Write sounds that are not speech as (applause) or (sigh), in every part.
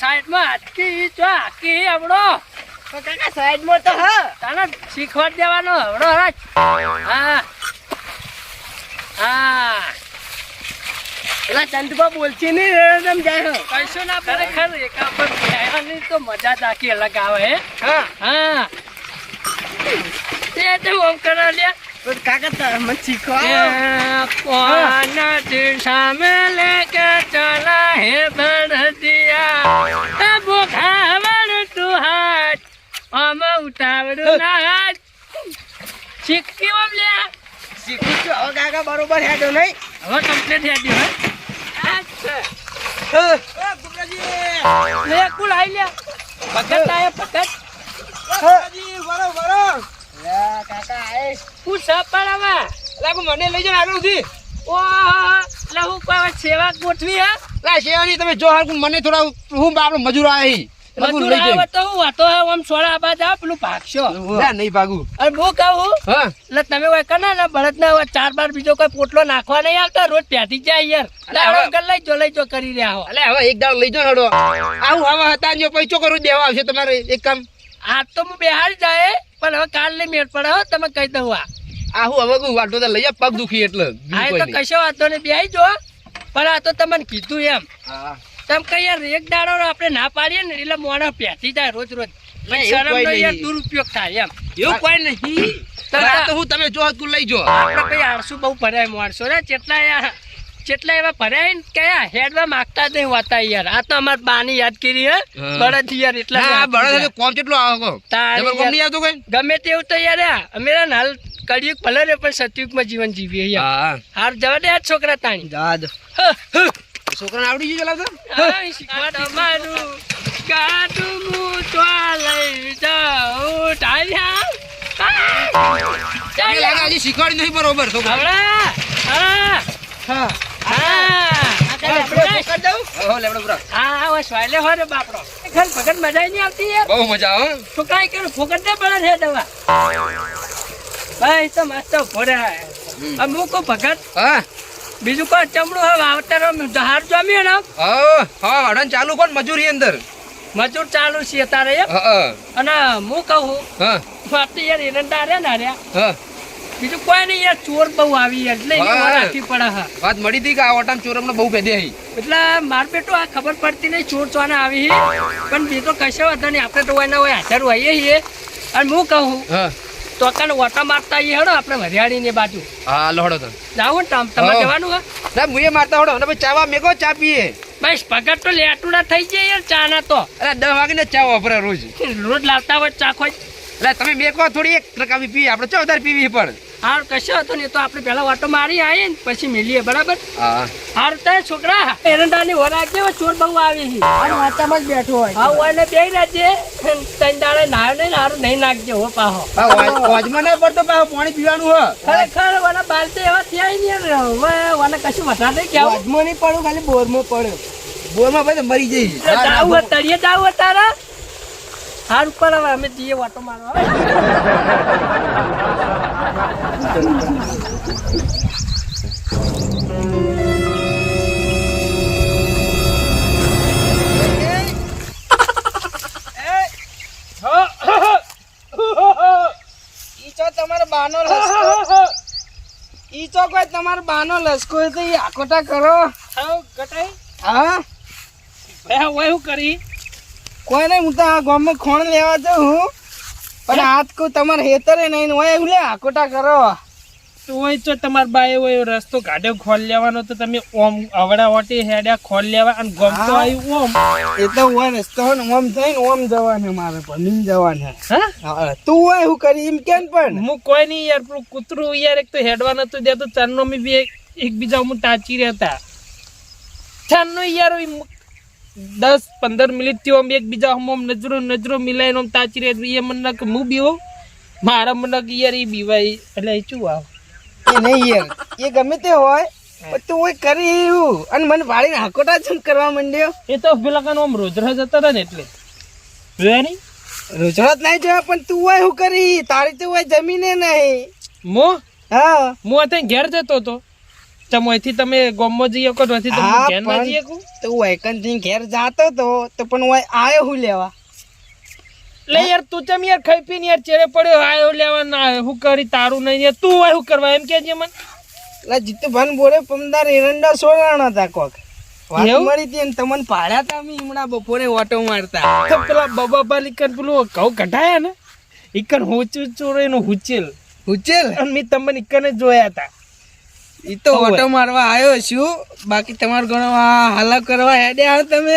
સાઈડમાં જો હાકી કાકા સાઈડમાં તો હા. તને શીખવાડ દેવાનો હવડો હરાજ હા. હા. પેલા ચંદુબા બોલશે નહીં જાય હો. ના ખરેખર એકા પર તો મજા જ આખી અલગ આવે હે. હા. હા. તે તો ઓમ કરા લ્યા કાકા મને શીખવા સામે લેકે ચલા હે ભણતિયા બોખાવડ તું હાથ આમ ઉતાવળું ના હાથ. શીખતી ઓમ લે. શીખું છું. હવે કાકા બરોબર હેડો નહીં. હવે કમ્પ્લીટ હેડી હોય અચ્છા ગુમરાજી લે કુલ આઈ લે. પકડ આયા પકડ. ગુમરાજી વરો વરો. કાકા આય. હું સપડાવા લાગુ મને લઈ જાઓ આગળ સુધી ઓ લહુ કોઈ સેવા ગોઠવી હે? લા શેવાની તમે જો હાલ મને થોડા હું આપણો મજૂર આવી. મજૂર આવે તો હું વાતો હે ઓમ આબા જાવ પેલું ભાગશો. નહીં ભાગું. અને હું કહું હા? એટલે તમે હોય કના ને બળદ ના ચાર બાર બીજો કોઈ પોટલો નાખવા નહીં આવતા રોજ પ્યાથી જાય યાર. એટલે હવે- હવે લઈ જો લઈ જો કરી રહ્યા હો. અલે હવે એક લઈ ને હડો. આવું આવા હતા ને પૈસો કરું દેવા આવશે તમારે એક કામ. આ તો હું બેહાર જાય પણ હવે કાલ નહીં મેળ પડે હો તમે કહી દઉં આ. આવું હવે કોઈ વાંધો તો લઈ જા પગ દુખી એટલે આ તો કશો વાંધો નહીં બે જો. પણ આ તો તમને કીધું એમ. તમે કઈ યાર એક દાડો આપણે ના પાડીએ ને એટલે મોણા પ્યાથી જાય રોજ રોજ. દુરુપયોગ થાય એમ. એવું કોઈ નહીં. આ તો હું તમે જો તું લઈ જો. આપણે કઈ આળસુ બહુ ભરાય માણસો ને કેટલા યાર જેટલા એવા ભરાય ને કયા હેડવા માંગતા જ નહીં હોતા યાર. આ તો અમાર બાની યાદગીરી હે. હા. બળદ યાર એટલા ના બળદ કોમ કેટલો આવો કહો. કોમ નહીં આવતો કોઈ? ગમે તેવું તો યાર અમેરા અમે હાલ કળિયુગ ભલે રે પણ સતયુગમાં જીવન જીવીએ યાર. હાર જવા દે આ છોકરા તાણી. જા દો હ, હ. છોકરાને આવડી ગયું ચલાવતો? હા, શીખવા તમારું ગાડું હું તો લઈ જાઉં. ટાળ્યા. હા. શીખવાડી નહીં બરોબર છોકરા. હા. બહુ મજા આવે હો. છોકરા કે ફોકટ દે પડે છે દવા. ભાઈ તો મસ્ત ભોરે અમુક ભગત હા. બીજું કોઈ ચમડું હવે આવતર જહાર જમીએ ને હા હા વાડન ચાલુ કોણ? મજૂરી અંદર. મજૂર ચાલુ છે તારે એમ. હા હા. અને હું કહું હા. યાર એરંડા રે ના રે હા. બીજું કોઈ નહીં યાર ચોર બહુ આવી એટલે રાખી પડે હા. વાત મળી હતી કે આ ઓટામ ચોરમને બહુ પેદે આવી એટલે માર બેટો આ ખબર પડતી નહીં ચોર ચોને આવી હે. પણ બીજો કશે વાંધો નહીં આપણે તો એના હોય હાજર હોઈએ છીએ. અને હું કહું તો કાલે ઓટા મારતા આવીએ હેડો આપણે હરિયાળી ની બાજુ. હા લોડો તો જાવ ને તમ- જવાનું હા. ના મુએ મારતા હોડો. અને ચા ચાવા મેગો ચા પીએ. બસ પગાર તો લેટુડા થઈ જાય યાર ચા ના તો. અરે દસ વાગે ચા વાપરે રોજ. રોજ લાવતા હોય ચા ખોઈ. એટલે તમે મેકો થોડી એક ટકા બી પીએ. આપણે વધારે પીવી પણ. હાર કશો હતો ને તો આપણે પેલા વાતો મારી આવીએ ને પછી મિલીએ બરાબર? હા. હાર તારે છોકરા એરંડાની વરાગ જેવો ચોર બહુ આવી છે? આ વાતામાં જ બેઠો હોય. હા હોય ને બે રાજે ત્રણ દાડે નાયો નહીં ને હારું નહીં નાખજે હો પાહો. વાજમાં ના પડતો પાહો પાણી પીવાનું હો. ખરેખર વાના બાલતે એવા થયા નહીં ને હવે વાના કશું વધારે નહીં કેવું વાજમાં નહીં પડ્યું ખાલી બોરમાં પડ્યો. બોરમાં ભાઈ મરી જઈ. જાવું તળિયે જાવું તારા હાર ઉપર હવે અમે જઈએ વાટો મારવા તમારો બાનો લસકો. ઈ ચો કોઈ તમારો બાનો લસકો તો ઈ આકોટા કરો. હા? ભાઈ હોય કરી? કોઈ નહીં હું તો આ ગામમાં ખોણ લેવા જાઉં હું. પણ હાથ કો તમારે હેતરે નહીં હોય એવું લે આકોટા કરો. તો હોય તો તમાર બાએ હોય રસ્તો કાઢ્યો ખોલ લેવાનો તો તમે ઓમ અવડા ઓટી હેડ્યા ખોલ લેવા અને ગમતો આવ્યું ઓમ. એ તો હોય રસ્તો હોય ને ઓમ થઈને ઓમ જવાનું મારે ભણીને જવાનું. હા? હા તું હોય એવું કરી એમ કેમ પણ? હું કોઈ નહીં યાર પેલું કૂતરું યાર એક તો હેડવા નતું દેતો ચારનો મી બે એકબીજા હું ટાચી રહેતા. ચારનો યાર દસ પંદર મિનિટથી આમ એકબીજા હમ આમ નજરો નજરો મિલાઈને આમ તાચી રહે એ મને કે હું બીવો મારા મને કે યાર એ બીવાય એટલે એ શું આવ? એ નહીં યાર. એ ગમે તે હોય પણ તું હોય કરી એવું અને મને વાળીને હાકોટા ચમ કરવા માંડ્યો. એ તો પેલા કાનો આમ રોજરા જતા હતા ને એટલે. જોયા નહીં? રોજડાત નહીં જોયા પણ તું હોય શું કરી. તારી તો હોય જમીને નહીં. મો? હા. હું અત્યારે ઘેર જતો હતો ચમ તમે ગોમો જઈ શકો નથી તમે ઘેર ના જઈ શકો તો વૈકંઠથી ઘેર જાતો તો તો પણ હું આયો હું લેવા લે યાર તું ચમ યાર ખાઈ પીને યાર ચેરે પડ્યો આયો લેવા ના આયો હું કરી તારું નહીં યાર તું હું કરવા એમ કેજે મને એટલે જીતુભાઈ બોલે પમદાર એરંડા સોરાણા હતા કોક વાત? મળી હતી ને તમને પાડ્યા હતા અમે હમણાં બપોરે ઓટો મારતા તો પેલા બબા બાલિકન પેલું ઘઉં કઢાયા ને ઈકન હોચું ચોરે નું હુચેલ હુચેલ અને મેં તમને ઇકને જોયા હતા ઈ તો ઓટો મારવા આવ્યો છું. બાકી તમારો ઘણો આ હાલા કરવા હેડ્યા આવો તમે.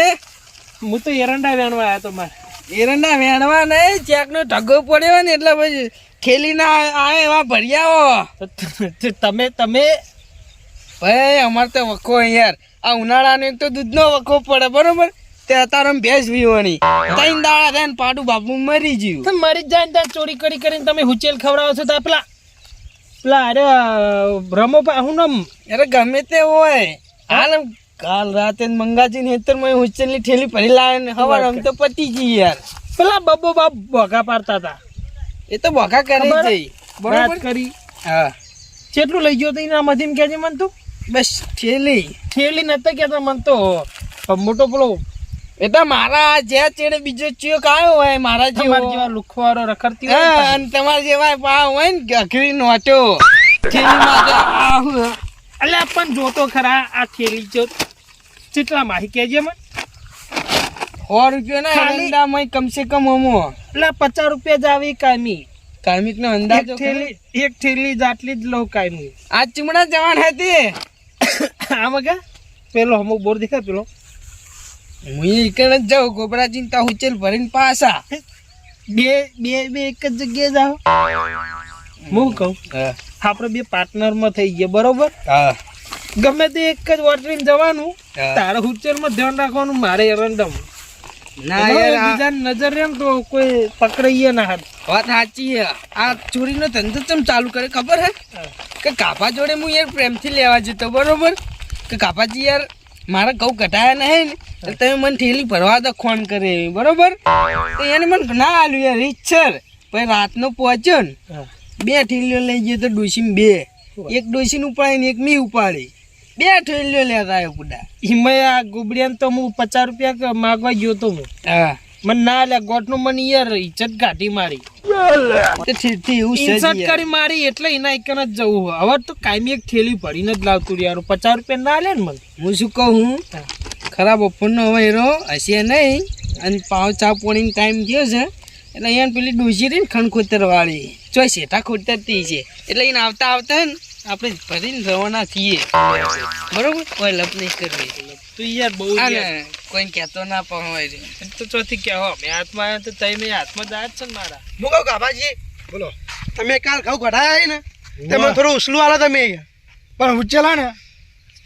હું તો એરંડા વેણવા આવ્યો તો મારે. એરંડા વેણવા નહીં ચેકનો ઢગો પડ્યો ને એટલે પછી ખેલી ના આવે એવા ભર્યા તમે તમે? ભાઈ અમારે તો વખો યાર. આ ઉનાળાનો એક તો દૂધનો વખો પડે બરોબર? તે અત્યારે આમ ભેંસ વીવાની. ત્રણ દાડા થાય ને પાડું બાપુ મરી ગયું. મરી મારી જાય ને ત્યાં ચોરી કરી કરીને તમે હુચેલ ખવડાવો છો તો પેલા પેલા અરે રમો હું નામ? અરે ગમે તે હોય. હાલ કાલ રાતે મંગાજી હેતરમાં ની ઠેલી ભરી લાવે ને હવાર આમ તો પતી ગઈ યાર. પેલા બબ્બો બાપ ભોગા પાડતા હતા. એ તો ભોગા કરે? જઈ વાત કરી. હા. કેટલું લઈ ગયો તો એના મધીમ કહેજે મન તું. બસ ઠેલી ઠેલી નતા કહેતા મન તો. મોટો પેલો એ તો મારા જે ચેડે બીજો ચિયોક આવ્યો હોય મારા જેવો. જેવા લુખવારો રખડતી હોય અને તમારા જેવા પા હોય ને અઘરી નોટો તો આવું. અલ્યા પણ જોતો ખરા આ થેલી જો કેટલા માહી કહેજે મને? સો રૂપિયા ના ખાલી- એરંડામાં કમસે કમ અમો એટલે પચાસ રૂપિયા જ આવી કાયમી. કાર્મિક નો એક થેલી એક થેલી જ જ લઉં કાયમી. આ ચીમડા જવાન હતી. (coughs) આમાં કે પેલો અમુક બોર દેખાય પેલો? હું એકણ જ જાઉં ગોબરા ચિંતા હુચેલ ભરીને પાછા. બે બે બે એક જ જગ્યાએ જાઓ. હું કહું આપણે બે પાર્ટનરમાં થઈ ગયા બરોબર? હા. ગમે તે એક જ વોટરીને જવાનું. તારે માં ધ્યાન રાખવાનું મારે એરંડમ ના યાર બીજા નજર એમ તો કોઈ પકડાઈએ ના હાથ. વાત સાચી આ ચોરીનો ધંધો ચમ ચાલુ કરે ખબર હે. કે કાપા જોડે હું યાર પ્રેમથી લેવા જતો બરોબર? કે કાપાજી યાર મારા કહું કટાયા નહીં ને તમે મને ઠેલી ભરવા દો ફોન કરે બરોબર? તો એને મને ના આલ્યું યાર ઈચ્છર પછી રાતનો પહોંચ્યો ને બે ઠેલીઓ લઈ ગયો તો ડોશી બે. એક ડોશીને ઉપાડી ને એક મી ઉપાડી. બે ઠેલીઓ લેતા આવ્યો પુડા. એમાં આ ગુબડિયાને તો હું પચાસ રૂપિયા માગવા ગયો તો હું. હા. મને ના લે ગોટનું મને યાર ઇજ્જત કાઢી મારી. કરી મારી એટલે એના એક જ જવું હવે તો કાયમી એક થેલી ભરીને જ લાવતું યાર. પચાસ રૂપિયા ના લે ને મને. હું શું કહું ખરાબ બપોરનો હવે એરો હશે નહીં. અને પાવ ચા પોણીનો ટાઈમ થયો છે. એટલે અહીંયા પેલી ડોસી રહી ને ખણખોતર વાળી ચોય શેઠા ખોતરતી છે. એટલે એને આવતા આવતા ને આપણે ભરીને રવાના થઈએ. બરોબર? કોઈ લપ નહીં કરવી. તું યાર બહુ કોઈ કહેતો ના પણ હોય રે. તો ચોથી કે અમે મેં હાથમાં આવ્યો તો તમે હાથમાં જાય જ છે ને મારા. હું કહું કાભાજી બોલો. તમે કાલ ઘઉં કઢાયા ને? તમે થોડું ઉસલું આલો તમે પણ ઉચ્ચેલા ને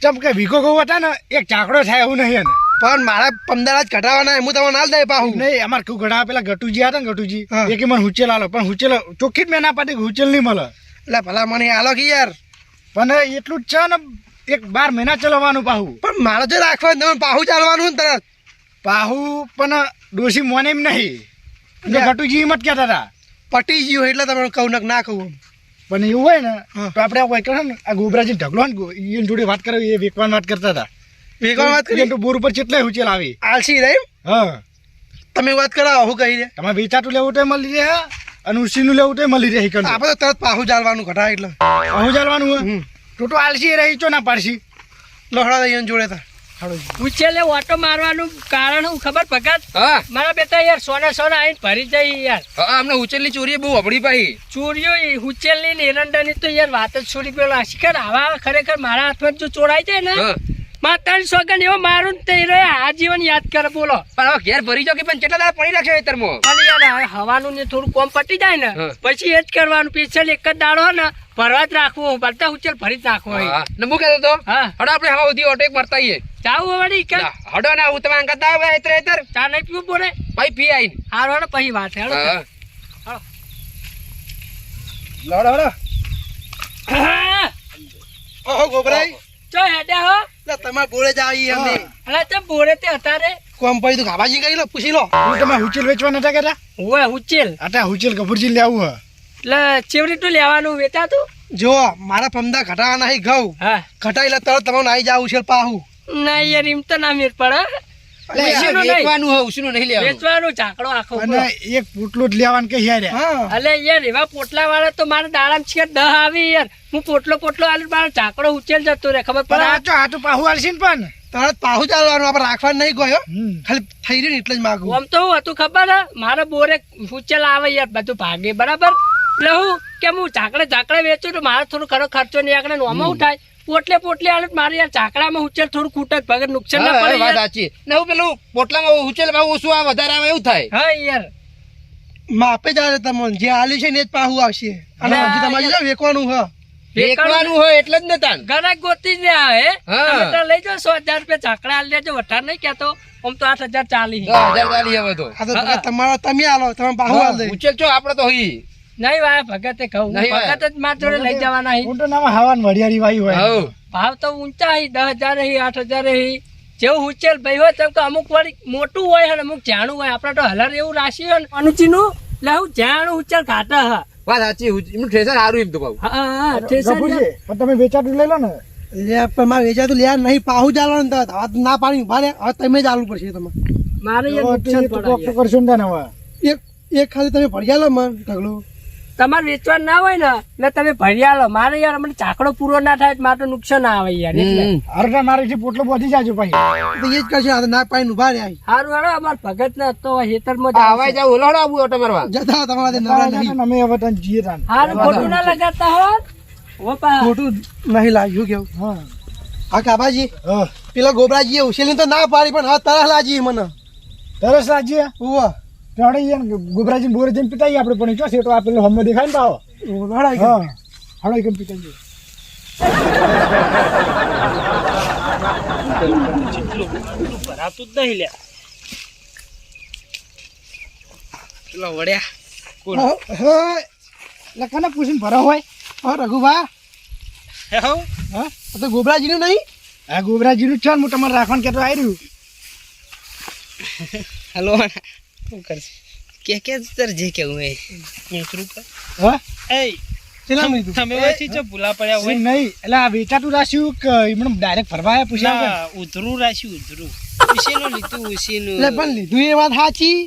ચમ કે ભીખો ઘઉં હતા ને એક ચાકડો થાય એવું નહીં ને પણ મારા પંદર જ ઘટાવાના હું તમે ના દે પાહું. નહીં અમારે કયું ઘટાવા પેલા ગટુજી હતા ને ગટુજી. એ કે મને હુચેલ આલો પણ હુચેલ ચોખ્ખી જ મેં ના પાડી હુચેલ નહીં મળે. એટલે ભલા મને આલો કે યાર. પણ એટલું જ છે ને એક બાર મહિના ચલાવવાનું પાહું. પણ મારે જો રાખવા તમે પાહું ચાલવાનું તરત. પાહુ પણ ડોસી મોને એમ નહીં. ગટુજી એમ જ કહેતા હતા. પટી ગયું એટલે તમે કહું ને ના કહું પણ એવું હોય ને તો આપણે આ કોઈ કહે ને આ ગોબરાજી ઢગલો ને એ જોડે વાત કરે એ વેકવાન વાત કરતા હતા. વેકવાન વાત કરી? તો બોર ઉપર ચેટલે ઉચેલ આવી. આલસી રહી હા. તમે વાત કરાવો હું કહી દે તમે વેચાતું લેવું તો મળી રહે અને ઉસીનું લેવું તો મળી રહે આપણે તરત પાહું ચાલવાનું કઢાય એટલે. હું ચાલવાનું હોય? તો આલસી રહી ચો ના પાડશી? લહડા દઈ જોડે તા ઉછેલે ઓટો મારવાનું કારણ હું ખબર પગત હા. મારા બેટા યાર સોના સોના આઈને ભરી જાય યાર. હા અમને ઉચેલની ચોરી બહુ અબડી પાઈ ચોરીઓ ઉચેલની ને એરંડાની તો યાર વાત જ છોડી પેલો શિખર આવા ખરેખર મારા હાથમાં જો ચોરાઈ જાય ને? માતાની સોગન એવો મારું ને તે રે આ જીવન યાદ કરે બોલો. પણ હવે ઘેર ભરી જાવ કે પણ કેટલા દાડા પડી રાખ્યો ખેતરમાં અને યાર આ હવાનું ને થોડું કોમ પટી જાય ને પછી એ જ કરવાનું. પીછળ એક જ દાડો ને ભરવા જ રાખવું બધા ઉચેલ ભરી જ નાખવો હોય. ને હું કહેતો તો હડો આપણે હવા સુધી ઓટો એક મરતા આવીએ. જાવું હવે કે? હડો ના હું તમે અંકત આવે એતરે એતર ચા નહીં પીવું બોલે? ભાઈ પી આઈને હારો ને પછી વાત હેડો હડો હડો. હડા ઓહો ગોબરાઈ. ચો હેડ્યા હો? એટલે બોલે જ આવી અમને અલા તે બોરે તે હતા રે કોમ પડી તું ગાબાજી કરી લો પૂછી લો. હું. તમે હુચેલ વેચવા નતા કહેતા? ઓય ઉચેલ આટા હુચેલ કપૂરજી લેવું હે. એટલે ચેવડી તો લેવાનું વેચાતું? જો મારા પમદા ઘટાવાના નહીં ઘઉં. હા. ઘટાઈ લે તરત તમને આવી જાવ છે પાહુ. ના યાર એમ તો ના મેર પડે. વેચવાનું હોય ઉછીનું નહીં લેવાનું. વેચવાનું ઝાકડો આખો અને એક પોટલું જ લેવાનું કે યાર? અલે યાર એવા પોટલા વાળા તો મારા દાડા છે દહ આવી યાર. હું પોટલો પોટલો આલું મારો ઝાકડો ઉચેલ જતો રે ખબર આ પડે? તો આ તો પાહુ આલશે ને પણ. તરત પાહુ ચાલવાનું આપણે રાખવાનું નહીં ગયો. ખાલી થઈ રહ્યું ને એટલે જ માગું. આમ તો હું હતું ખબર હે? મારે બોરે ઉચેલ આવે યાર બધું ભાગે બરાબર? એટલે હું કે હું ઝાકડે ઝાકડે વેચું તો મારે થોડો ખરો ખર્ચો નહીં આગળ નોમાં ઉઠાય. પોટલે પોટલે આલું મારે યાર ચાકડામાં ઉચેલ થોડું ખૂટે ભગત નુકસાન ના પડે વાત સાચી. ને હું પેલું પોટલામાં ઉછેલ ભાવ ઓછું આ વધારે આવે એવું થાય. હા યાર. માપે જ આવે તમને. જે આલી છે ને જ પાહું આવશે. અને હજી તમારે જો વેકવાનું હ. વેકવાનું હોય એટલે જ ને તાન. ગરાક ગોતી જ લે આવે. હા. તો લઈ જાઓ સો હજાર રૂપિયા ચાકડા આલી દેજો વધારે નહીં કહેતો. આમ તો આઠ હજાર ચાલી. હજાર ચાલી હવે તો. તમારા તમે આલો તમે પાહુ આલ. ઉછેલ છો આપણે તો હોય નહીં વાય ભગતે કહું. ભગત જ મારા જોડે લઈ જવાના હી. ઊંટો નામ હવાન વડિયારી વાયુ હોય. હવ ભાવ તો ઊંચા હી દસ હજાર અહીં આઠ હજાર અહીં જેવું ઉચેલ ભાઈ હોય તેમ કે અમુક વાળી મોટું હોય અને અમુક જાણું હોય. આપણે તો હલર એવું રાશિ હોય ને. અનુચીનું એટલે હું જાણું ઉચેલ ઘાટા હા. વાત સાચી એમનું ઠેસર સારું એમ તો ભાવ હા હા ઠેસર પણ તમે વેચાતું લઈ લો ને. લે પણ મારે વેચાતું લ્યા નહીં પાહુ ચાલવાનું તો ના પાડી ઊભા રે. હવે તમે ચાલવું પડશે તમારે. મારે. કરશું ને એક એક ખાલી તમે ભરી આલો મન ઢગલું. તમારે વેચવાનું ના હોય ને એટલે તમે ભર્યા લો મારે યાર અમને ચાકડો પૂરો ના થાય તો મારે તો નુકસાન ના આવે યાર એટલે. મારે જે પોટલો બધી જાજો ભાઈ. તો એ જ કરશે આ ના પાઈ ઊભા રે હારું સારું હેડો અમાર ભગત ને તો હેતરમાં આવા જાવ ઓલાડો આવું ઓટો મારવા જતા તમારા નવરા નહીં અમે હવે તને જીએ તાન હારું ખોટું ના લગાતા હો. ઓપા. પા ખોટું નહીં લાગ્યું કેવું. હા. હા કાબાજી હા. પેલા ગોબરાજી ઉછેલી તો ના પાડી પણ હા તરસ લાજી મને. તરસ લાજી ઉવા. આપણે યાર ગુબરાજી બોરે જઈને પીતાઈએ આપણે પણ. જો સેટો આપેલો હમ દેખાય ને પાવો લડાઈ હા હડાઈ કેમ પીતાઈએ ભરાતું જ નહીં લ્યા પેલા વડ્યા લખાને પૂછીને ભરો હોય. હા રઘુભા. હે હો. હા તો ગોબરાજીનું નહીં? હા ગુબરાજીનું છે ને હું તમારે રાખવાનું કહેતો આવી રહ્યું હલો શું કરશે? કે કે તર જે એ કર હા? એ તમે વચ્ચે જો ભૂલા પડ્યા હોય. નહીં એટલે આ વેચાતું રાખ્યું કે એમને ડાયરેક્ટ ફરવા આવ્યા પૂછ્યા ઉધરું રાખ્યું ઉધરું. ઉશીનું લીધું ઉશીનું એટલે પણ લીધું એ વાત સાચી?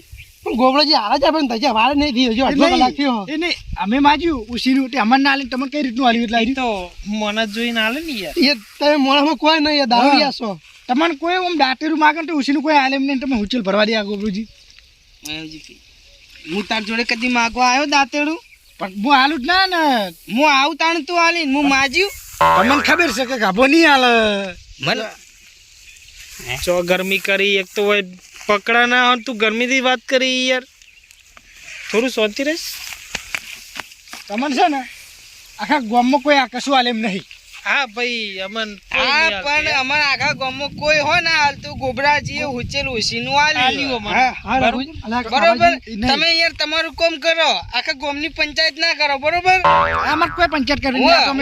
પણ ગોબરાજી હારા જ પણ તજે વાર નહીં અડધો કલાક થયો. એ નહીં અમે માજ્યું ઉસીનું તે અમને ના તમે કઈ રીતનું આલ્યું એટલે આલ્યું? તો મને જોઈને આલે ને યાર. એ તમે મોડામાં કોઈ નહીં દારૂ છો. તમને કોઈ આમ દાંતેરું માગે તો ઉસીનું કોઈ આલે નહીં તમે હુચલ ભરવા દે આ ગોબરુજી હું તાર જોડે કદી માગવા આવ્યો દાંતેડું? પણ હું હાલું જ ના ને. હું આવું તાણ તું હાલી હું માજ્યું. મને ખબર છે કે ગાભો નહીં હાલે? મને ચો ગરમી કરી એક તો હોય પકડા ના હોય તું ગરમીથી વાત કરી યાર. થોડું શોધતી રહીશ. તમને છે ને આખા ગામમાં કોઈ આ કશું આલે એમ નહીં. હા ભાઈ અમન હા પણ અમાર આખા ગામમાં કોઈ હોય ને હાલ તો ગોબરાજી ઉચેલ ઉસીનું આલ્યું. બરોબર. તમે યાર તમારું કામ કરો. આખા ગામની પંચાયત ના કરો બરોબર? આમાં કોઈ પંચાયત કરી નહીં. આ તો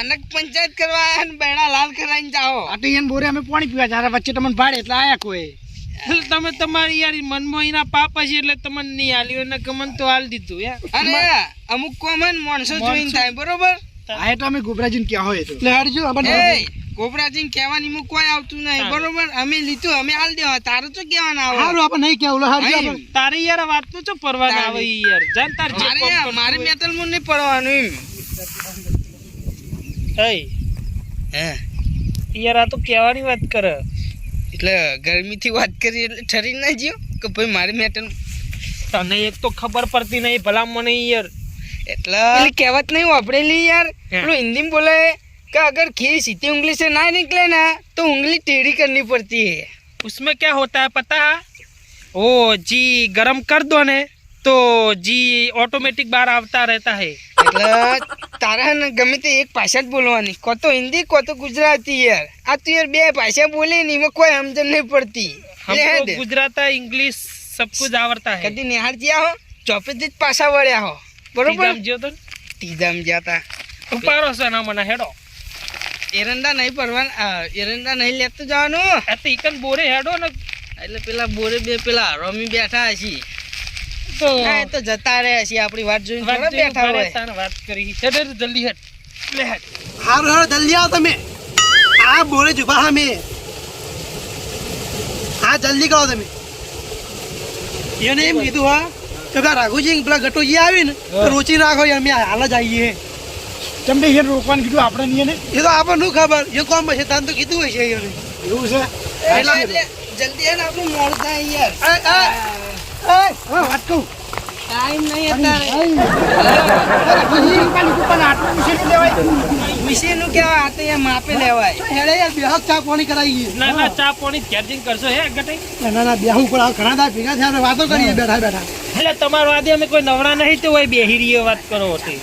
અને પંચાયત કરવા આયા ને બેડા લાલ કરાઈને જાઓ. આ તો એને બોરે અમે પાણી પીવા જારા વચ્ચે તમને ભાડે એટલે આયા કોઈ. તમે તમારી યાર મનમાં એના પાપા છે એટલે તમને નહીં આલ્યું અને ગમન તો હાલ દીધું યાર અને અમુક કોમન માણસો. જોઈને થાય બરોબર? આ એ તો અમે ગોબરાજીને ક્યાં હોય તો. એ ગોબરાજીને કહેવાની મુ કોઈ આવતું નહીં. બરોબર? અમે લીધું અમે હાલ દેવા. તારે તો કેવાના આવે. આપણે નહીં કેવું હારું. તારે યાર વાત તો ચો પરવાના આવે યાર. જાન તાર જે મારે મેટલ મુ નહીં પડવાનું એમ. એય, હે. યાર આ તો કહેવાની વાત કરે. એટલે ગરમીથી વાત કરી એટલે ઠરી ના જ્યો કે ભાઈ મારે મેટલ તને એક તો ખબર પડતી નહીં ભલા મને યાર. એટલે પેલી કહેવત નહીં વાપરેલી યાર હે. પેલું હિન્દી में बोले कि अगर खीर सीधी उंगली से ना निकले ना तो उंगली टेढ़ी करनी पड़ती है उसमें क्या होता है पता है ओ जी गरम कर दो ने तो जी ऑटोमेटिक बाहर આવતા રહેતા है એટલે તારે હે ને ગમે તે એક ભાષા જ બોલવાની કો તો હિન્દી કો તો ગુજરાતી યાર આ તું યાર બે ભાષા બોલી ને એમાં કોઈ સમજણ નહીં પડતી લે હે हमको દે. गुजराता इंग्लिश सब कुछ आवड़ता है કદી નિહાળ જ્યાં હો ચોપેથી જ પાછા વળ્યા હો બરોબર. જ્યો તો ટીજામ જતા ઉપાડો છે ના મને હેડો. એરંડા નહીં પડવાના એરંડા નહીં લેતો જવાનું. આ તો ઇકન બોરે હેડો ને. એટલે પેલા બોરે બે પેલા રમી બેઠા હશી. તો એ તો જતા રહે હશી આપણી વાત જોઈને થોડા બેઠા હોય. વાત કરી. હેડ જલ્દી હેડ. લે હેડ. હારું હારું જલ્દી આવો તમે. આ બોરે જુબા હા મેં હા જલ્દી કરો તમે. એને એમ કીધું હા? કે પેલા રાઘુજી પેલા ગટોજી આવી ને તો રોચી નાખો યાર મેં હાલ જ આવીએ. ચમ એને રોકવાનું કીધું આપણે નહીં ને એ તો આપણને શું ખબર? એ કોમ છે તાન તો કીધું હોય છે એવું છે? એટલે જલ્દી એને આપણું મોડ થાય યાર. એ, એ, એ, હવે વાત કહું ટાઈમ નહીં અત્યારે. મશીનનું કેવા આ તો યાર માપે લેવાય. હેડે યાર બેહક ચા પાણી કરાવી ગઈ. ના ના ચા પાણી ઘેર કરશો હે ગટે ના ના બેહું પણ ઘણા દા ભેગા થયા વાતો કરીએ બેઠા બેઠા. એટલે તમારો આદે અમે કોઈ નવરા નહીં તો હોય બેહી રહીએ વાત કરો હતી.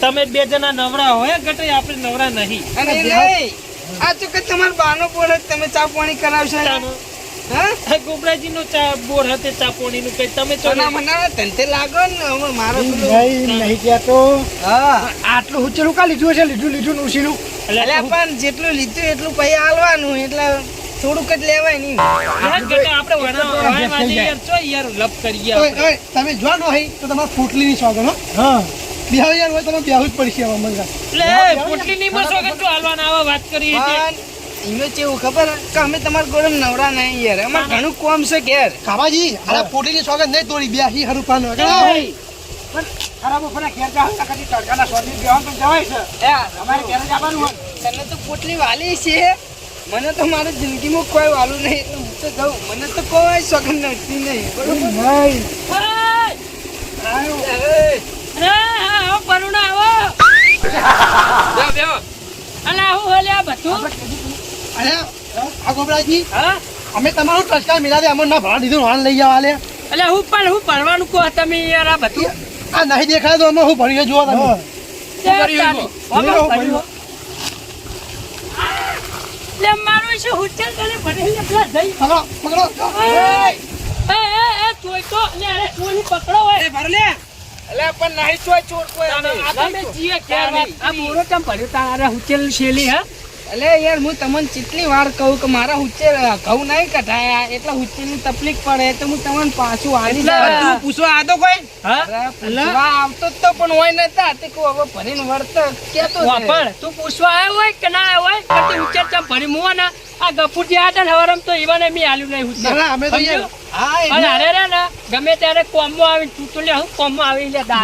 તમે બે જણા નવરા હોય ગટે આપણે નવરા નહીં. અને આ તો કે તમારો બાનો બોલે તમે ચા પાણી કરાવશો? હા? ગોબરાજી નો ચા બોર હતે ચા પાણી નું કઈ તમે તો સોના મના તંતે લાગો ને હવે મારો પેલું નહીં નહીં કહેતો. હા. આટલું હુચેલું કા લીધું છે લીધું લીધું ને ઉછીનું એટલે પણ જેટલું લીધું એટલું પૈસા આલવાનું એટલે થોડુંક જ લેવાય નહીં. આપણે વણા યાર ચો યાર લપ. ઓય, તમે જો ન હોય તો તમારે પોટલીની સોગન હો. હા. બેહો યાર હોય તમે બેહું જ પડશે હવે મંગા એટલે પોટલી ની મળશો કે તું હાલવાના આવા વાત કરી પણ એમાં કેવું ખબર કે અમે તમારા ગોળે નવરા નહીં યાર. અમારે ઘણું કોમ છે ઘેર. કાબાજી અરે પોટલીની સોગન નહીં તોડી બેહી હરુપાનો ખરાબ ફરા ઘેર જા હંતા કદી તડકાના જવાય છે. અમારે ઘેર હોય. તને તો પોટલી વાલી છે. મને તો મારી જિંદગીમાં કોઈ વાલું નહીં. હું તો જાઉં. મને તો કોઈ સગન નથી નહીં. બરોબર? નહીં (laughs) અરે આ ગોબરાજી હા? અમે તમારું ટચકા દે અમને ના ભાડા દીધું વાહન લઈ જવા લે એટલે હું પણ હું ભણવાનું કહો તમે યાર આ બધું. આ નહીં દેખાય તો અમે હું ભણીએ જુઓ તમે. લે મારું છે હોટેલ તને ભણેલી પેલા જઈ. પકડો પકડો એ એ એ તો લે અરે ચોરી પકડો હોય. એટલે પણ નહીં ચોય ચોર કોઈ. તમે જીએ ક્યાં આ ભર્યો અરે હોટેલ શેલી હા? એટલે યાર હું તમને કેટલી વાર કહું કે મારા હુચ્ચે ઘઉં નહીં કઢાયા એટલે હુચ્ચેની તકલીફ પડે તો હું તમને પાછું આવી તું પૂછવા આતો કોઈ? પૂછવા આવતો તો પણ હોય નતા તે કહું હવે ભરીને વર્ત કેતો. વાપર. તું પૂછવા આવ્યો હોય કે ના આવ્યો હોય? કે તું ઉચ્ચાર ભરી મુવા ના આ ગફુરજી ને હવારમ તો ઈવાને મેં આલ્યું નહીં ના ના અમે તો યાર ને.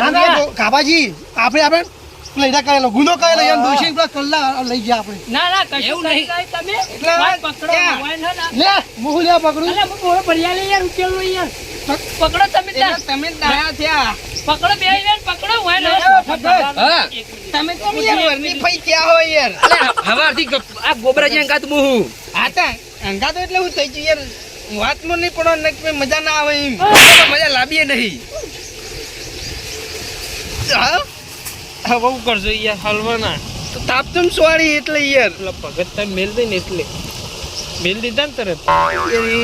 ના ના આપણે આપણે લઈડા કરેલો ગુનો કરેલો યાર દોષી પેલા કલ્લા લઈ ગયા આપણે. ના ના કશું નહીં. તમે? એટલે વાત પકડો ક્યાં? હોય ને ના. લે મુહુ લે પકડું. અલે હું બોલો ભરિયા લે યાર ઉકેલ લો યાર પકડો તમે તમે ડાયા થયા. પકડો બે યાર પકડો હોય ને હા. તમે કેમ યાર વરની ફઈ થયા હોય યાર. હવારથી આ ગોબરાજી અંગાત મુહુ હા. તા. એટલે હું થઈ ગયું યાર. વાતમાં નહીં પડો ને મજા ના આવે એમ. મજા લાવીએ નહીં. હા? હવે હું કરશો યાર હલવાના. તો તાપતમ સોરી એટલે યાર. એટલે ભગત તમે મેલ દઈ ને એટલે. મેલ દીધા ને તરત.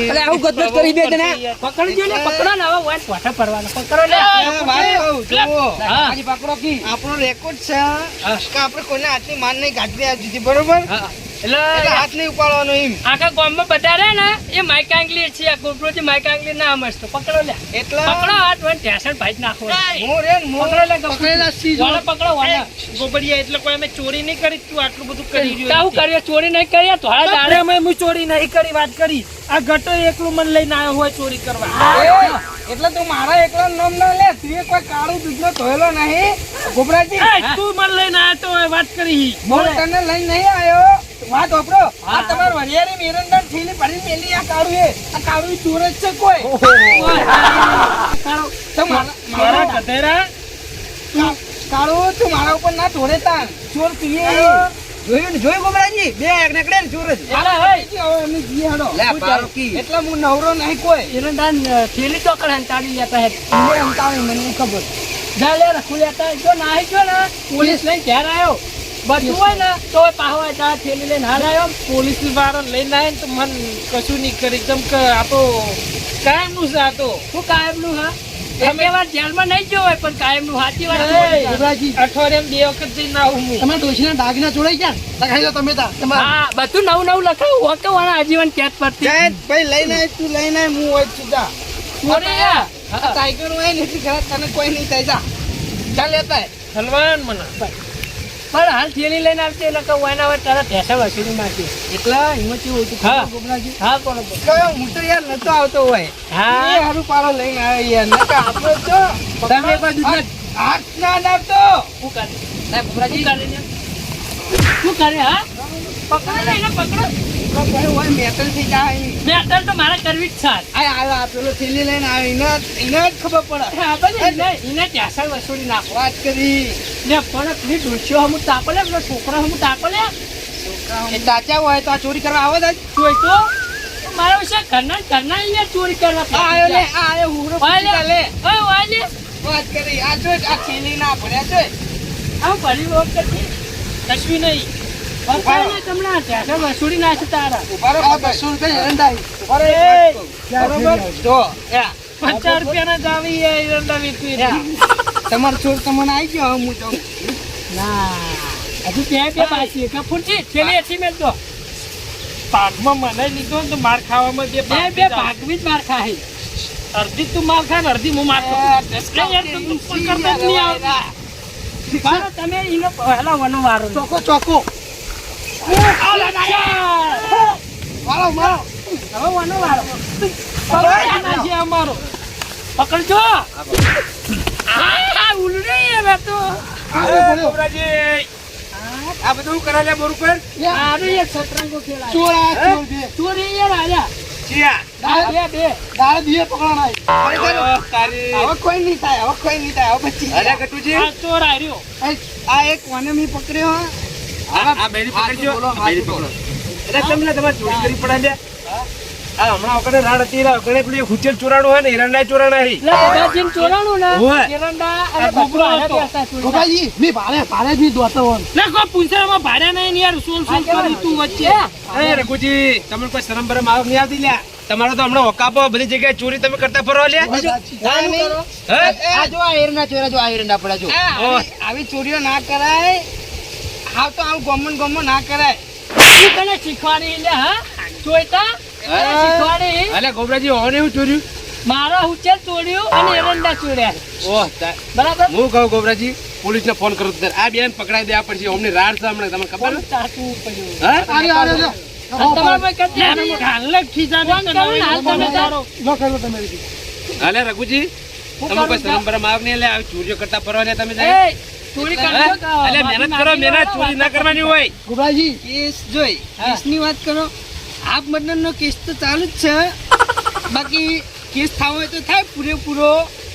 અલે આવું ગદગદ કરી દે તને પકડજો ને પકડો ને હવે હોય વાઠા ફરવાનો પકડો લે મારે જુઓ. હા. પકડો કી. આપણો રેકોર્ડ છે કે આપણે કોઈને આટલી માન નહીં કાઢવી આ દીધી બરોબર? એટલે એટલે હાથ નહીં ઉપાડવાનો એમ. આખા ગામમાં બધા રહે ને એ માઇક આંગલી છે આ ગોપરોજી માઇક આંગલી ના મસ્ત પકડો લે. એટલે? પકડો હાથ વન ઢેસણ ભાઈ નાખો. હું રે ને પકડો લે પકડેલા સીજ વાળા પકડો વાળા. ગોબડિયા એટલે કોઈ અમે ચોરી નહીં કરી તું આટલું બધું કરી રહ્યો કાહું કર્યો ચોરી નહીં કરી થોડા દાડે. અમે હું ચોરી નહીં કરી વાત કરી. આ ગટો એકલું મન લઈને આવ્યો હોય ચોરી કરવા. એટલે તું મારા એકલો નામ ના લે તું કોઈ કાળું દૂધનો ધોયેલો નહીં. ગોબરાજી. તું મને લઈને આવ્યો તો વાત કરી. હું તને લઈને નહીં આવ્યો વાત વાપરો. આ તમાર વરિયાળી મેરંડા થેલી ભરી મેલી આ કાળું એ આ કાળું ચોર જ છે કોઈ. કાળું, મારા- કતેરા કાળું તું મારા ઉપર ના તોડે તાન ચોર પીએ. જોયું ને? જોયું ગોમરાજી? બે એક નીકળે ને ચોર જ. અરે હઈ હવે અમે જઈએ હેડો. લે પારકી એટલે હું નવરો નહીં કોઈ. એરંદાન થેલી તો કણ હંતાડી લેતા હે. મને અંતાવે મને ખબર. જા લે રખું લેતા જો નાહી જો ને પોલીસ લઈને ઘેર આવ્યો બધું હોય ને તો પાહો હોય તા થેલી લઈને હાલ આવ્યો. પોલીસવાળા લઈને આવે તો મન કશું નહીં કરી. કેમ કે આ તો કાયમ છે આ તો. શું કાયમનું હા? એક વાર જેલમાં નહીં ગયો હોય પણ કાયમનું સાચી વાત એ, અઠવાડિયામાં બે વખત જઈને આવું હું. તમારા ડોશીના દાગીના ગયા? લખાઈ દો તમે તા. તમારા હા બધું નવું નવું લખાવું. તો વાળા આજીવન કેદ જય ભાઈ લઈને તું લઈને હું હોય. આ ટાઈગર હોય નથી ખરા તને કોઈ નહીં થાય. જા. ચાલ લેતા. હલવાન મને. પણ હાલ થેલી લઈને આવશે એટલે કહું એના હવે તરત ઢેસા વસૂલી નાખી એટલા એમાં કેવું હતું? હા. ગોબરાજી? હા પણ હું તો યાર નતો આવતો હોય. એ હા હારું પાડો લઈને આવે યાર. નકર આપણે તો તમે વાર હાથ ના નાખતો. શું કરે? શું ગોબરાજી શું કરે હા? પકડો ને એને પકડો. મેટલ તો મારે કરવી જ છે. આ આ પેલો થેલી લઈને આવ્યો એને એને જ ખબર પડે. એને ઢેસા વસૂલી નાખો. વાત કરી. ને પણ પેલી ડોશીઓ હમું તાકો લે પેલો છોકરો હમું લે સાચા હોય તો આ ચોરી કરવા આવે જ જોઈ તો? મારા વિશે ઘરના ઘરના અહીંયા ચોરી કરવા આવ્યો લે આ આવ્યો હુરો લે. ઓય વાલે વાત કરી. આ જો આ થેલી ના ભર્યા છે આમ ભરી વખત કશું નહીં. તમારો છોડ તમને આવી ગયો હું જાઉં. ના હજુ બે બે બાકી છે. ફૂટી છેલ્લી હતી મેં તો પાકમાં મને લીધો ને તો માર ખાવામાં જે બે ભાગ બે પાકવી જ માર ખાય અડધી તું માર ખા ને અડધી હું માર ખાઉં. તું તું. તમે એનો. પહેલા વનો વારો ચોખ્ખો ચોકો ચોકો. આલા નાયા. મારો મારો આ આ આ બે દાળ દીએ પકડાના હવે કોઈ નહીં થાય હવે કોઈ નહીં થાય હવે આ ચોર આર્યો એ, આ એક કોને મેં પકડ્યો. આ આ બેરી પકડજો બેરી પકડો. એટલે તમને તમારે ચોરી કરી પડે આ હમણાં વખતે રાડ હતી ને વખતે પેલી હુચેલ ચોરાણું હોય ને હિરણના ચોરાણા હી. એટલે ચોરાણું ને એરંડા અને આ હતો. બેસતા ચોરી. ગોપાલજી, મેં ભાડે ભાડે જ મેં દોડતો હોઉં. લે કોઈ પૂંછડામાં ભાડ્યા નહીં ને યાર સોલ સોલ કરી તું વચ્ચે. એ રઘુજી તમને કોઈ શરમ બરમ આવક નહીં આવતી લ્યા તમારો તો હમણાં ઓકાપો બધી જગ્યાએ ચોરી તમે કરતા ફરો લ્યા? આ જો આ એરંડા ચોરા જો આ એરંડા પડ્યા જો. આવી- આવી ચોરીઓ ના કરાય. હાવ તો આવું ગમન ગમન ના કરાય. ઈ તને શીખવાડી એટલે હા? જોઈતા શીખવાડી. અલે ગોબરાજી ઓને હું ચોર્યું? મારો ઉચેર ચોર્યું અને એરંડા ચોર્યા. ઓહ બરાબર? હું કહું ગોબરાજી પોલીસને ફોન કરું તો આ બેન પકડાઈ દેવા પડશે અમને રાડ છે હમણાં. તમને ખબર હા? આરે, હાલ રઘુજી તમે કોઈ બરમ આવક નહીં એટલે આવી ચોરીઓ કરતા ફરવા તમે સાહેબ? એ, ચોરી હે? કરજો. કે અલે માફી મહેનત કરો મહેનત ચોરી ના કરવાની હોય. ગોપાલજી, કેસ જોઈ કેસની વાત કરો. આપ મર્ડરનો કેસ તો ચાલુ જ છે. બાકી કેસ થવો હોય તો થાય પૂરેપૂરો.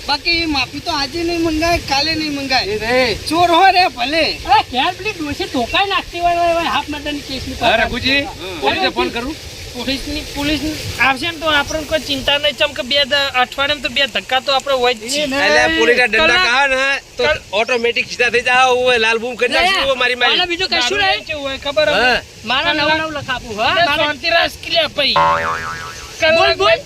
બાકી માફી તો આજે નહીં મંગાય કાલે નહીં મંગાય. રે. ચોર હોય રે ભલે. ક્યાં પેલી ઠોકાઈ નાખતી હોય હાફ મર્ડરની કેસની રઘુજી પોલીસને ફોન કરું? પોલીસની પોલીસ આવશે ને તો આપણને કોઈ ચિંતા નહીં. ચમ કે બે દ- અઠવાડિયામાં તો બે ધક્કા તો આપણે હોય જ છે એટલે પોલીસના દંડા ને તો ઓટોમેટિક સીધા થઈ જાવ ઓય લાલ બૂમ કરી નાખશું ઓય મારી મારી. બીજું કશું નહીં. કેવું હોય ખબર હવે? મારા નવ નવ લખાપું હા? લે, મારે- શાંતિ પઈ. બોલ, બોલ.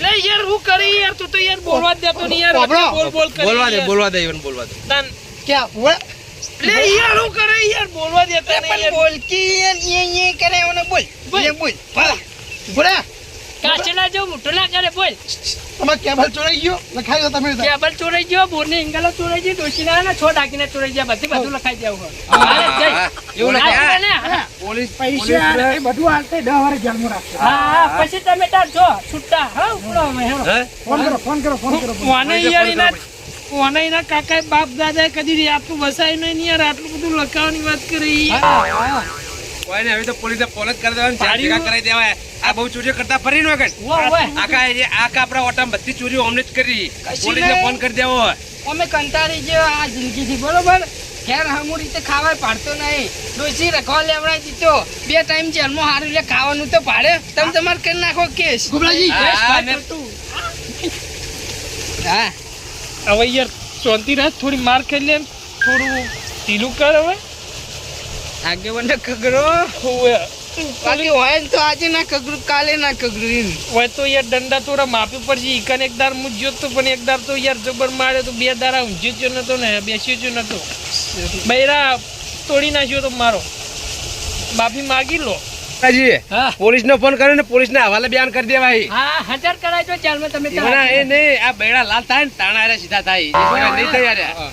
લે યાર હું કરી યાર તું તો યાર બોલવા જ દેતો નહીં યાર. બોલ બોલ. કરી બોલવા દે. બોલવા દે ઈવન બોલવા દે. તન કે હોય લે યાર હું કરે યાર બોલવા દેતા નહીં બોલ કે યે યે કરે એને બોલ. બોલ. બોલ બોલે. કાચલા જેવું મોટું ના કરે બોલ. તમે કેબલ ચોરાઈ ગયો? લખાઈ દો તમે કેબલ ચોરાઈ ગયો બોરની એંગલો ચોરાઈ ગઈ ડોશીના ને છ દાગીને ચોરાઈ ગયા બધી બધું લખાઈ દેવું. હા, એવું. ને. પોલીસ પૈસા એ બધું વારે રાખશે. પછી તમે તાર જો છૂટા. હા ઉપડો અમે? ફોન કરો ફોન કરો ફોન કરો. વાને યાર એના કાકાએ બાપ દાદા કદી આટલું વસાય નહીં ને યાર આટલું બધું લખાવાની વાત કરી. કોઈને હવે તો પોલીસે ફોન જ કરી દેવાનું કરાવી દેવાય. આ બહુ ચોરીઓ કરતા ફરી નો કઈ ઉવ્વ, ઉવ્વ. આખા આખા આપણા ઓટામાં બધી ચોરીઓ અમને જ કરી. પોલીસને ફોન કરી દેવો અમે કંટાળી ગયો આ જિંદગીથી બરોબર? ઘેર હમું રીતે ખાવાય પાડતો નહીં. ડોસી રખવા લેવડાવી દીધો. બે ટાઈમ જેલમાં હારું એટલે ખાવાનું તો પાડે. તમે તમારે કરી નાખો કેસ. ગોબરાજી હા, હવે યાર શાંતિ રાખ થોડી માર ખાઈ લે થોડું ઢીલું કર હવે. આગેવાનને કગરો. બાકી હોય ને તો આજે ના કગરું કાલે ના કગરું હોય તો યાર દંડા થોડા માપી પડશે. ઈકન એક દાર હું તો પણ એક દાર તો યાર જબર માર્યો તો બે દારા ઊંઝ્યો જ નતો ને બેસ્યો જ નતો. બૈરા તોડી નાખ્યો તો મારો. માફી માગી લો. જી હા. પોલીસનો ફોન કર્યો ને પોલીસને હવાલે બેન કરી દેવાય હા હાજર કરાય તો જેલમાં તમે ના એ નહીં આ બેડા લાલ થાય ને તાણા સીધા થાય. નહીં થાય.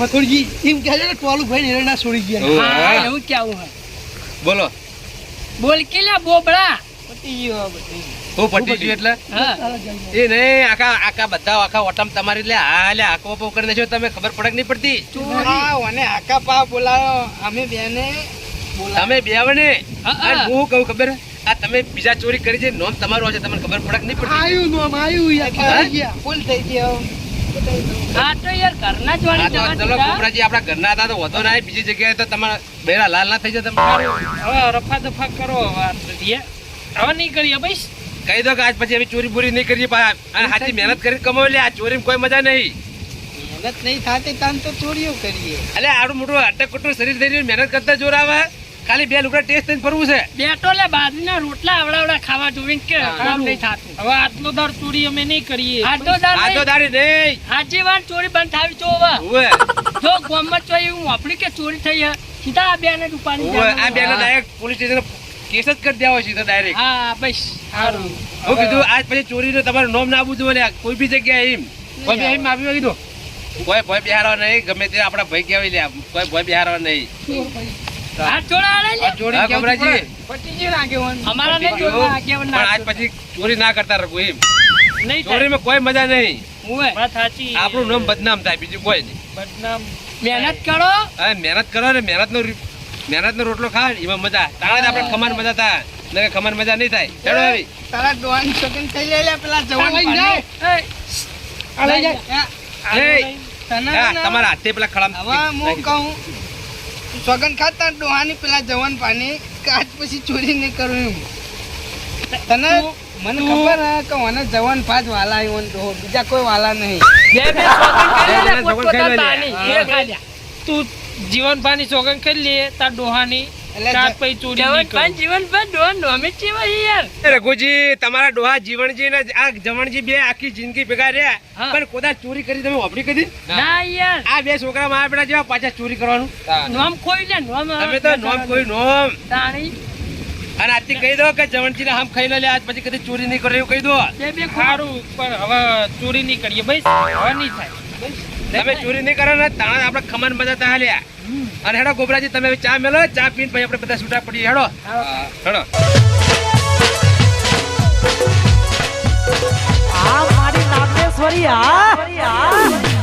મથુરજી એમ કહે છે કે ટોલું ભાઈ ને છોડી ગયા હા હા. એવું કેવું હોય? બોલો. બોલ કે લ્યા બોબડા? પતી ગયો આ બધું. હું પટી ગયું એટલે? એ નહીં આખા આખા બધા આખા ઓટમ તમારી લે હા લે આખો પો કરી દેશો તમે ખબર પડક નહીં પડતી. હા, અને હાકા પા બોલાયો અમે બેને તમે બે આવને હા, કહું ખબર? આ તમે બીજા ચોરી કરી છે નોમ તમારું હશે તમને ખબર પડક નહીં પડતી. આયુ નોમ આયુ યાર ગયા. થઈ ગયો. આ તો યાર ઘરના જ તો જવા ચલો. આપણા ઘરના હતા તો વધો ના બીજી જગ્યાએ તો તમારા બેરા લાલ ના થઈ જાય તમે હવે રફા દફા કરો હવે. હવે નહીં કરીએ ભાઈ કહી દો કે આજ પછી અમે ચોરી બોરી નહીં કરીએ અને સાચી મહેનત કરીને કમાવી લે આ ચોરીમાં કોઈ મજા નહીં. મહેનત નહીં થાતી તાન તો ચોરીઓ કરીએ. અલે આડું મોટું અટક શરીર થઈ રહ્યું મહેનત કરતા જોર આવે. ખાલી બે લુગડા ટેસ્ટ થઈને ફરવું છે. બેટો લે બાજરીના રોટલા આવડાવડા ખાવા જોઈને કે કામ નહીં થાતું. હવે આટલો દર ચોરી અમે નહીં કરીએ. આટલો દાર આટલો તો નહીં. હાજી વાર ચોરી બંધ થાવી તો હવે. જો ગોમમાં ચોરી હું આપણી કે ચોરી થઈ હે સીધા આ બેને જ ઉપાડી આ બેને ડાયરેક્ટ પોલીસ સ્ટેશન કેસ જ કરી દેવા છે ડાયરેક્ટ હા બસ સારું. હું કીધું આજ પછી ચોરીનું તમારું નોમ ના બુજવું ને કોઈ બી જગ્યાએ એમ. કોઈ બી એમ આપી કીધું? કોઈ ભય બિહારવા નહીં ગમે તે આપણા ભાઈ કહેવાય લે કોઈ ભય બિહારવા નહીં. ચોરી ના? આજ પછી ચોરી ના કરતા રહો એમ. નહીં થાય. ચોરીમાં કોઈ મજા નહીં. આપણું નામ બદનામ થાય બીજું કોઈ નહીં. બદનામ. મહેનત કરો. હા મહેનત કરો ને મહેનત નો મહેનત નો રોટલો ખા એમાં મજા. તાણે આપડે આપણે ખમાન મજા થાય. ને ખમાન મજા નહીં થાય. હેડો આવી. તારા ડોહાની છોકરી થઈ લે લે પેલા જવાન લઈ જાય. જાય તમારા હાથે પેલા ખડામ હવે હું કહું સોગન ખાતા ડોહાની પેલા જવાન પાણી કાચ પછી ચોરી નહીં કરું એમ. તને મને ખબર હે કે મને જવાન પાંચ વાલા આવ્યો ને ડોહો બીજા કોઈ વાલા નહીં. ખાઈ ખાઈ. તું જીવન પાણી સોગન કરી લે તાર ડોહાની. રઘુજી તમારા ડોહા જીવણજી ને આ જવણજી બે આખી જિંદગી ભેગા રહ્યા. પણ કોદા ચોરી કરી તમે વાપરી કદી? ના. યાર. આ બે છોકરા મારા બેટા જેવા પાછા ચોરી કરવાનું. નોમ ખોઈ લે નોમ તમે તો નોમ કોઈ નોમ. તાણી. અને આજથી કહી દો કે જવણજી ને આમ ખાઈ લે આજ પછી કદી ચોરી નહીં કરે એવું કહી દો. બે બે સારું પણ હવે ચોરી નહીં કરીએ. ભાઈ હવે નહીં થાય. તમે ચોરી નહીં કરો ને તાણા આપણે ખમાન બધા તા હાલ્યા અને હેડો ગોબરાજી તમે ચા મેલો ચા પીને પછી આપણે બધા છૂટા પડીએ. હેડો. હેડો. આ મારી નાગેશ્વરી આ